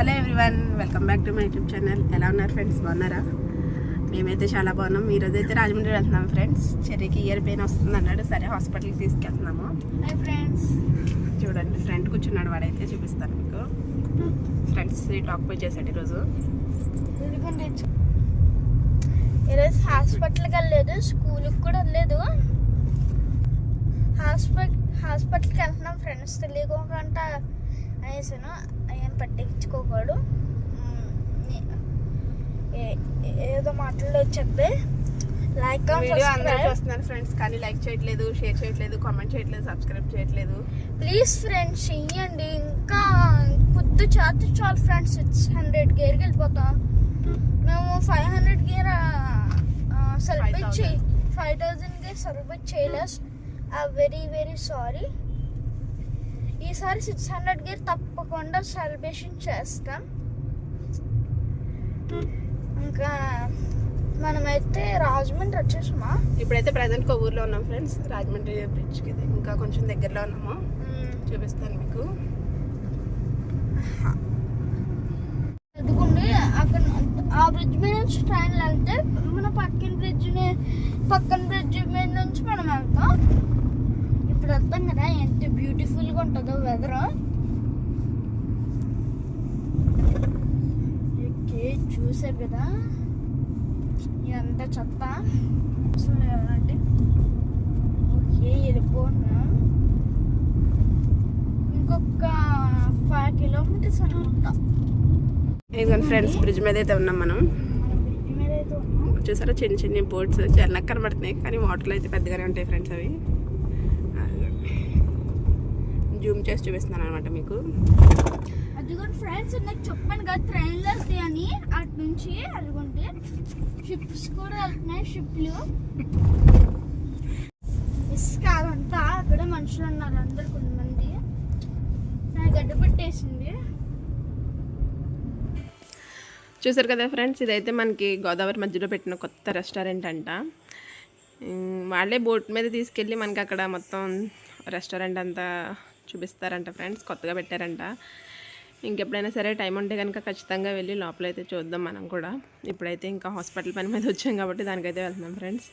Hello everyone welcome back to my YouTube channel. ఎలా ఉన్నారు friends? బాగున్నారా? మేమైతే చాలా బాగున్నాం. ఈరోజు అయితే రాజమండ్రి వెళ్తున్నాం ఫ్రెండ్స్. చెర్రీకి ఇయర్ పెయిన్ వస్తుంది అన్నాడు. సరే హాస్పిటల్కి తీసుకెళ్తున్నాము. ఫ్రెండ్స్. చూడండి ఫ్రెండ్ కూర్చున్నాడు. వాడైతే చూపిస్తాను మీకు. ఫ్రెండ్స్ టాక్ చేశాడు ఈరోజు. ఈరోజు హాస్పిటల్కి వెళ్ళలేదు. స్కూల్కి కూడా వెళ్ళలేదు. హాస్పిటల్ హాస్పిటల్కి వెళ్తున్నాం ఫ్రెండ్స్. తెలియకుండా అనేసాను. ఏం పట్టించుకోకూడదు. ఏ- ఏదో మాటల్లో చెప్పే లైక్ చూస్తున్నారు ఫ్రెండ్స్ కానీ లైక్ చేయట్లేదు షేర్ చేయట్లేదు కామెంట్ చేయట్లేదు సబ్స్క్రైబ్ చేయట్లేదు. ప్లీజ్ ఫ్రెండ్స్ చెయ్యండి. ఇంకా పొద్దు చేత చాలు ఫ్రెండ్స్ సిక్స్ హండ్రెడ్ గేర్కి వెళ్ళిపోతాం. మేము ఫైవ్ హండ్రెడ్ గేర్ సెలబ్రేట్ చేయి. ఫైవ్ థౌజండ్ గేర్ సెలబ్రేట్ చేయలేస్ వెరీ వెరీ సారీ. ఈసారి సిక్స్ హండ్రెడ్ గేర్ తప్పకుండా సెలబ్రేషన్ చేస్తాం. ఇంకా మనమైతే రాజమండ్రి వచ్చేసామా? ఇప్పుడైతే ప్రజెంట్ కొవ్వూరులో ఉన్నాం ఫ్రెండ్స్ రాజమండ్రి బ్రిడ్జ్కి ఇంకా కొంచెం దగ్గరలో ఉన్నాము. చూపిస్తాను మీకు. ఎందుకంటే అక్కడ ఆ బ్రిడ్జ్ మీద నుంచి ట్రైన్ వెళ్తే మన పక్కన బ్రిడ్జ్ పక్కన బ్రిడ్జ్ మీద నుంచి మనం వెళ్తాం. ఇప్పుడు వెళ్తాం కదా ఎంత బ్యూటిఫుల్గా ఉంటుందో వెదర్ చూసారు కదా? ఇదంతా చెత్త. అంటే ఓకే వెళ్ళిపోతున్నాం. ఇంకొక ఫైవ్ కిలోమీటర్స్ అనుకుంటా. ఇదిగోండి ఫ్రెండ్స్ బ్రిడ్జ్ మీద అయితే ఉన్నాం మనం. చూసారా? చిన్న చిన్న బోట్స్ చాలా కనబడుతున్నాయి కానీ వాటర్లో అయితే పెద్దగానే ఉంటాయి ఫ్రెండ్స్ అవి. జూమ్ చేసి చూపిస్తున్నాను అనమాట మీకు. అదిగోండి ఫ్రెండ్స్ నాకు చెప్పాను కదా ట్రైన్లు వస్తాయి అని. అటు నుంచి అదిగోండి షిప్స్ కూడా వెళ్తున్నాయి షిప్లు ఇసుక అదంతా అక్కడ మనుషులు ఉన్నారు అందరు కొంతమంది. నాకు గడ్డ పెట్టేసింది. చూసారు కదా ఫ్రెండ్స్ ఇదైతే మనకి గోదావరి మధ్యలో పెట్టిన కొత్త రెస్టారెంట్ అంట. వాళ్ళే బోట్ మీద తీసుకెళ్ళి మనకి అక్కడ మొత్తం రెస్టారెంట్ అంతా చూపిస్తారంట ఫ్రెండ్స్ కొత్తగా పెట్టారంట. ఇంకెప్పుడైనా సరే టైం ఉంటే కనుక ఖచ్చితంగా వెళ్ళి లోపలైతే చూద్దాం మనం కూడా. ఇప్పుడైతే ఇంకా హాస్పిటల్ పని మీద వచ్చాం కాబట్టి దానికైతే వెళ్తున్నాం ఫ్రెండ్స్.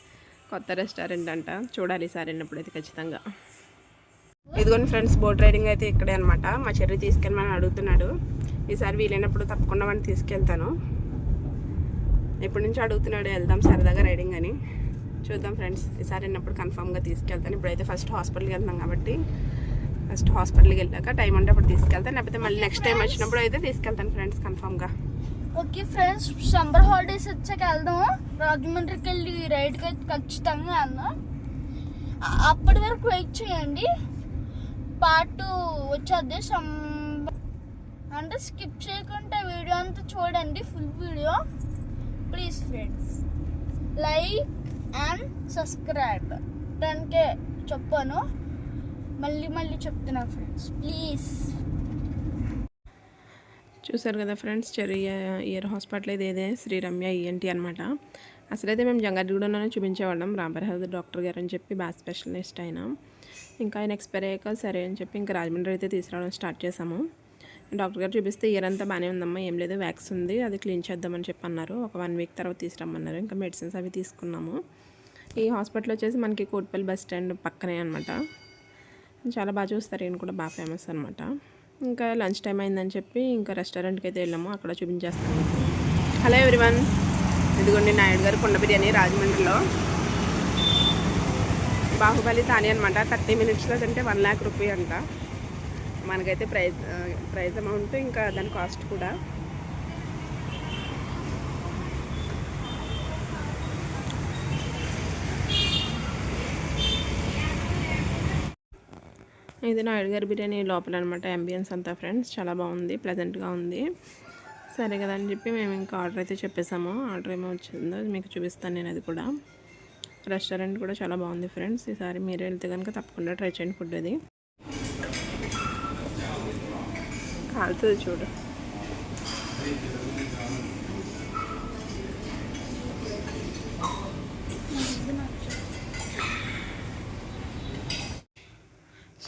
కొత్త రెస్టారెంట్ అంట. చూడాలి ఈసారి వెళ్ళినప్పుడైతే ఖచ్చితంగా. ఇదిగోండి ఫ్రెండ్స్ బోట్ రైడింగ్ అయితే ఇక్కడే అనమాట మా చెర్రి తీసుకెళ్ళమని అడుగుతున్నాడు. ఈసారి వీలైనప్పుడు తప్పకుండా మనం తీసుకెళ్తాను. ఎప్పటి నుంచి అడుగుతున్నాడు వెళ్దాం సరదాగా రైడింగ్ అని. చూద్దాం ఫ్రెండ్స్ ఈసారి వెళ్ళినప్పుడు కన్ఫామ్గా తీసుకెళ్తాను. ఇప్పుడైతే ఫస్ట్ హాస్పిటల్కి వెళ్తున్నాం కాబట్టి. ఫస్ట్ హాస్పిటల్కి వెళ్ళాక టైం ఉంటే అప్పుడు తీసుకెళ్తాను. లేకపోతే మళ్ళీ నెక్స్ట్ టైం వచ్చినప్పుడు అయితే తీసుకెళ్తాను ఫ్రెండ్స్ కన్ఫామ్గా ఓకే ఫ్రెండ్స్ సమ్మర్ హాలిడేస్ వచ్చాక వెళ్దాం. రాజమండ్రికి వెళ్ళి రైడ్కి అయితే ఖచ్చితంగా వెళ్దాం. అప్పటి వరకు వెయిట్ చేయండి. పార్ట్ వచ్చేది అంటే స్కిప్ చేయకుండా వీడియో అంతా చూడండి full video please friends like and subscribe ten K చెప్పాను. మళ్ళీ మళ్ళీ చెప్తున్నా ఫ్రెండ్స్ ప్లీజ్ చూసారు కదా ఫ్రెండ్స్ చెర్రీ ఇయర్ హాస్పిటల్ ఇది ఇదే శ్రీ రమ్య ఈఎన్టీ అనమాట అసలైతే మేము జంగారెడ్డిగూడలోనే చూపించేవాళ్ళం రాంబర్హద్ డాక్టర్ గారు అని చెప్పి బాగా స్పెషలిస్ట్ అయినా. ఇంకా ఆయన ఎక్స్పైర్ అయ్యాక సరే అని చెప్పి ఇంకా రాజమండ్రి అయితే తీసుకురావడం స్టార్ట్ చేసాము డాక్టర్ గారు చూపిస్తే ఇయర్ అంతా బాగానే ఉందమ్మా ఏం లేదు వ్యాక్స్ ఉంది అది క్లీన్ చేద్దామని చెప్పి అన్నారు. ఒక వన్ వీక్ తర్వాత తీసుకురమ్మన్నారు ఇంకా మెడిసిన్స్ అవి తీసుకున్నాము. ఈ హాస్పిటల్ వచ్చేసి మనకి కోట్పల్లి బస్ స్టాండ్ పక్కనే అనమాట చాలా బాగా చూస్తారు. ఈయన కూడా బాగా ఫేమస్ అనమాట ఇంకా లంచ్ టైం అయిందని చెప్పి ఇంకా రెస్టారెంట్కి అయితే వెళ్ళాము. అక్కడ చూపించేస్తాను హలో ఎవ్రీవన్. ఇదిగోండి నాయుడు గారు కొండ బిర్యానీ రాజమండ్రిలో. బాహుబలి తాని అనమాట థర్టీ మినిట్స్లో తింటే వన్ ల్యాక్ రూపీ అంట. మనకైతే ప్రైజ్ ప్రైజ్ అమౌంట్ ఇంకా దాని కాస్ట్ కూడా. ఇది నా గారి బిర్యానీ లోపల అనమాట అంబియన్స్ అంతా ఫ్రెండ్స్ చాలా బాగుంది ప్లెజెంట్గా ఉంది. సరే కదా అని చెప్పి మేము ఇంకా ఆర్డర్ అయితే చెప్పేసాము ఆర్డర్ ఏమో వచ్చిందో మీకు చూపిస్తాను నేను అది కూడా. రెస్టారెంట్ కూడా చాలా బాగుంది ఫ్రెండ్స్ ఈసారి మీరు వెళ్తే కనుక తప్పకుండా ట్రై చేయండి ఫుడ్ అది. కాలుతుంది చూడు.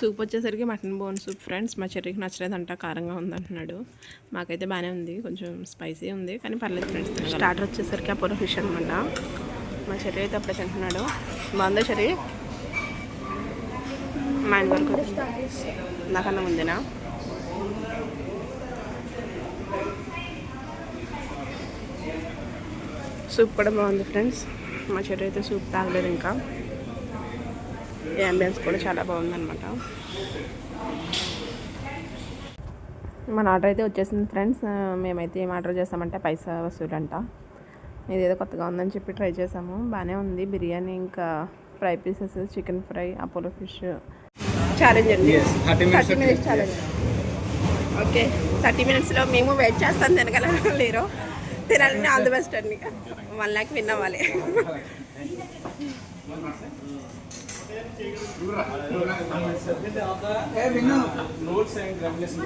సూప్ వచ్చేసరికి మటన్ బోన్ సూప్ ఫ్రెండ్స్. మా చెర్రీకి నచ్చలేదంట కారంగా ఉందంటున్నాడు. మాకైతే బాగానే ఉంది కొంచెం స్పైసీ ఉంది కానీ పర్లేదు ఫ్రెండ్స్ స్టార్టర్ వచ్చేసరికి అపోలో ఫిష్ అనమాట మా చెర్రీ అయితే అప్పుడే తింటున్నాడు. బాగుందా చెర్రీ? మా ఇంటి వరకు నాకన్నా ముందేనా? సూప్ కూడా బాగుంది ఫ్రెండ్స్. మా చెర్రీ అయితే సూప్ తాగలేదు ఇంకా. అంబియన్స్ కూడా చాలా బాగుందన్నమాట. మన ఆర్డర్ అయితే వచ్చేసింది ఫ్రెండ్స్ మేమైతే ఏం ఆర్డర్ చేసామంటే పైసా వసూలు అంట ఇదేదో కొత్తగా ఉందని చెప్పి ట్రై చేసాము. బాగానే ఉంది. బిర్యానీ ఇంకా fry pieces chicken fry Apollo fish challenge అండి. Yes, 30 minutes thirty minutes challenge okay thirty మినిట్స్లో మేము వెయిట్ చేస్తాం. తినగల లేరు? తినాలని ఆల్ ది బెస్ట్ అండి. వన్ ల్యాక్ విన్ అవ్వాలి. Notes and regulation. I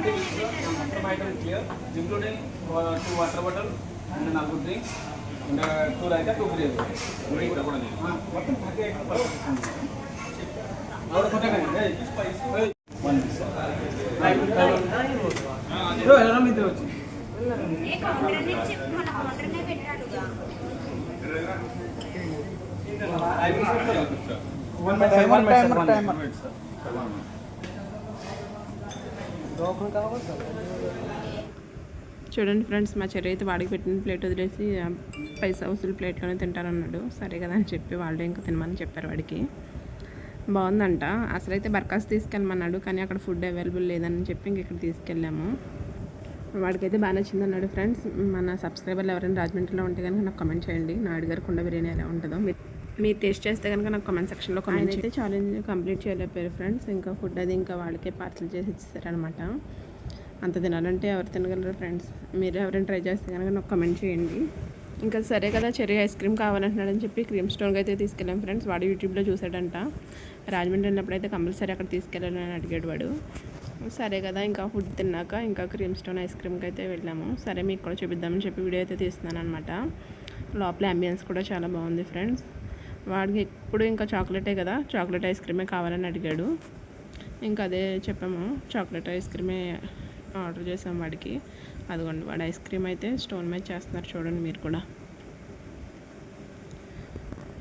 think it's after my turn clear, including uh, two water bottle and నాలుగు drinks and uh, two like two gravy. ఆ, మొత్తం థర్టీ ఎయిట్ ఆవిడ కొట్టకండి వన్ బ్రో ఎలా మీద వచ్చి వన్ వన్ టైమర్ చూడండి ఫ్రెండ్స్ మా చెర్రీ అయితే వాడికి పెట్టిన ప్లేట్ వదిలేసి పైసా వసూలు ప్లేట్లోనే తింటారన్నాడు సరే కదా అని చెప్పి వాళ్ళు ఇంకా తినమని చెప్పారు వాడికి. బాగుందంట. అసలైతే బర్కాస్ తీసుకెళ్ళమన్నాడు కానీ అక్కడ ఫుడ్ అవైలబుల్ లేదని చెప్పి ఇంక ఇక్కడ తీసుకెళ్ళాము. వాడికైతే బాగా నచ్చింది అన్నాడు ఫ్రెండ్స్. మన సబ్స్క్రైబర్లు ఎవరైనా రాజమండ్రిలో ఉంటే కనుక నాకు కమెంట్ చేయండి. నా అడిగారు కుండ బిర్యానీ ఎలా ఉంటుందో. మీరు టేస్ట్ చేస్తే కనుక నాకు కమెంట్ సెక్షన్లో కామెంట్ అయితే ఛాలెంజ్ కంప్లీట్ చేయలేకపోయారు ఫ్రెండ్స్ ఇంకా ఫుడ్ అది ఇంకా వాళ్ళకే పార్సల్ చేసి ఇచ్చారనమాట అంత తినాలంటే ఎవరు తినగలరు ఫ్రెండ్స్ మీరు ఎవరైనా ట్రై చేస్తే కనుక నాకు కమెంట్ చేయండి. ఇంకా సరే కదా చెర్రీ ఐస్ క్రీమ్ కావాలంటున్నాడని చెప్పి క్రీమ్ స్టోన్కి అయితే తీసుకెళ్ళాం ఫ్రెండ్స్ వాడు యూట్యూబ్లో చూసాడంట రాజమండ్రి వెళ్ళినప్పుడు అయితే కంపల్సరీ అక్కడ తీసుకెళ్ళాలని అడిగాడు వాడు. సరే కదా ఇంకా ఫుడ్ తిన్నాక ఇంకా క్రీమ్ స్టోన్ ఐస్ క్రీమ్కి అయితే వెళ్ళాము. సరే మీకు కూడా చూపిద్దామని చెప్పి వీడియో అయితే తీస్తున్నాను అనమాట లోపల అంబియన్స్ కూడా చాలా బాగుంది ఫ్రెండ్స్ వాడికి ఎప్పుడు ఇంకా చాక్లెటే కదా చాక్లెట్ ఐస్ క్రీమే కావాలని అడిగాడు. ఇంకా అదే చెప్పాము చాక్లెట్ ఐస్ క్రీమే ఆర్డర్ చేసాం వాడికి. అదిగోండి వాడు ఐస్ క్రీమ్ అయితే స్టోన్ మీద చేస్తున్నారు చూడండి మీరు కూడా.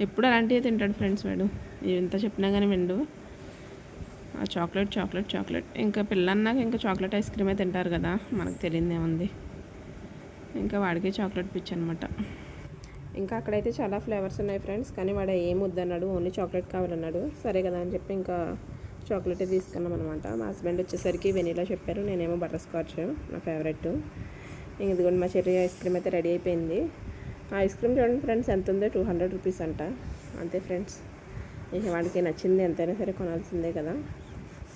ఎప్పుడు అలాంటివి తింటాడు ఫ్రెండ్స్ వాడు. ఎంత చెప్పినా కానీ విండు ఆ చాక్లెట్ చాక్లెట్ చాక్లెట్. ఇంకా పిల్లన్నాక ఇంకా చాక్లెట్ ఐస్ క్రీమే తింటారు కదా మనకు తెలియదు ఏముంది ఇంకా వాడికి చాక్లెట్ పిచ్ అనమాట ఇంకా అక్కడైతే చాలా ఫ్లేవర్స్ ఉన్నాయి ఫ్రెండ్స్ కానీ వాడు ఏం వద్దన్నాడు ఓన్లీ చాక్లెట్ కావాలన్నాడు. సరే కదా అని చెప్పి ఇంకా చాక్లెటే తీసుకున్నాం అనమాట మా హస్బెండ్ వచ్చేసరికి వెనీలా చెప్పారు నేనేమో బటర్ స్కాచ్ నా ఫేవరెట్. ఇంక ఇదిగోండి మా చెర్రీ ఐస్ క్రీమ్ అయితే రెడీ అయిపోయింది. ఆ ఐస్ క్రీమ్ చూడండి ఫ్రెండ్స్ ఎంత ఉందో టూ హండ్రెడ్ రూపీస్ అంట. అంతే ఫ్రెండ్స్ ఇక వాడికి నచ్చింది ఎంతైనా సరే కొనాల్సిందే కదా.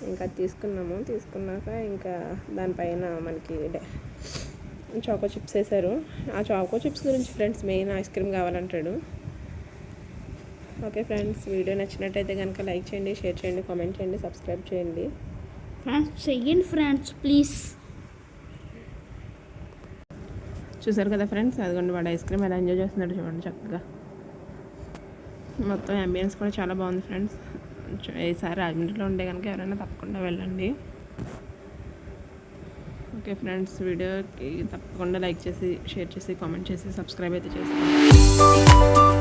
ఇంకా అది తీసుకున్నాము తీసుకున్నాక ఇంకా దానిపైన మనకి డే- చాకో చిప్స్ వేశారు. ఆ చాకో చిప్స్ గురించి ఫ్రెండ్స్ మెయిన్ ఐస్ క్రీమ్ కావాలంటాడు. ఓకే ఫ్రెండ్స్ వీడియో నచ్చినట్టయితే కనుక లైక్ చేయండి షేర్ చేయండి కామెంట్ చేయండి సబ్స్క్రైబ్ చేయండి. ఫ్రెండ్స్ చెయ్యండి ఫ్రెండ్స్ ప్లీజ్. చూసారు కదా ఫ్రెండ్స్ అదిగోండి వాడు ఐస్ క్రీమ్ ఎలా ఎంజాయ్ చేస్తున్నాడు చూడండి చక్కగా. మొత్తం అంబియన్స్ కూడా చాలా బాగుంది ఫ్రెండ్స్. ఈసారి రాజమండ్రిలో ఉండే కనుక ఎవరైనా తప్పకుండా వెళ్ళండి. ఓకే ఫ్రెండ్స్ వీడియోకి తప్పకుండా లైక్ చేసి షేర్ చేసి కామెంట్ చేసి సబ్స్క్రైబ్ అయితే చేసుకోండి.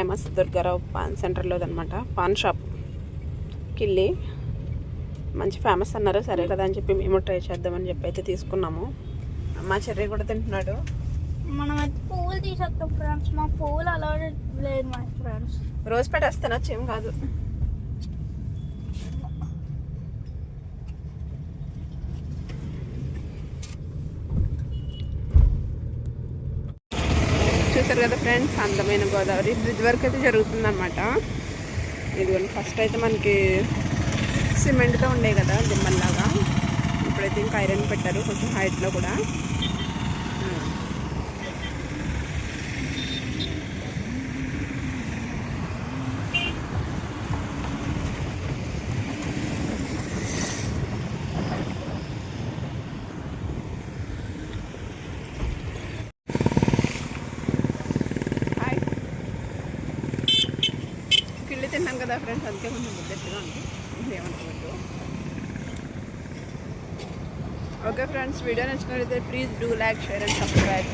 ఫేమస్ దుర్గారావు పాన్ సెంటర్లో అనమాట పాన్ షాప్. కిల్లి మంచి ఫేమస్ అన్నారు సరే కదా అని చెప్పి మేము ట్రై చేద్దామని చెప్పి అయితే తీసుకున్నాము. మా చెర్రీ కూడా తింటున్నాడు. మనం అయితే పువ్వులు తీసేస్తాం ఫ్రెండ్స్ మా పువ్వులు అలా లేదు మా ఫ్రెండ్స్. రోజు పెట్టేస్తాను ఏం కాదు. చూసారు కదా ఫ్రెండ్స్? అందమైన గోదావరి. బ్రిడ్జ్ వరకు అయితే జరుగుతుందన్నమాట. ఇదిగోండి ఫస్ట్ అయితే మనకి సిమెంట్తో ఉండే కదా దిమ్మల్లాగా. ఇప్పుడైతే ఇంకా ఐరన్ పెట్టారు కొంచెం హైట్లో కూడా. తిన్నాను కదా ఫ్రెండ్స్ అందుకే కొంచెం ముద్దెట్టుగా ఉంది. ఏమనుకోవద్దు ఓకే ఫ్రెండ్స్ వీడియో నచ్చినట్లయితే please do like share and subscribe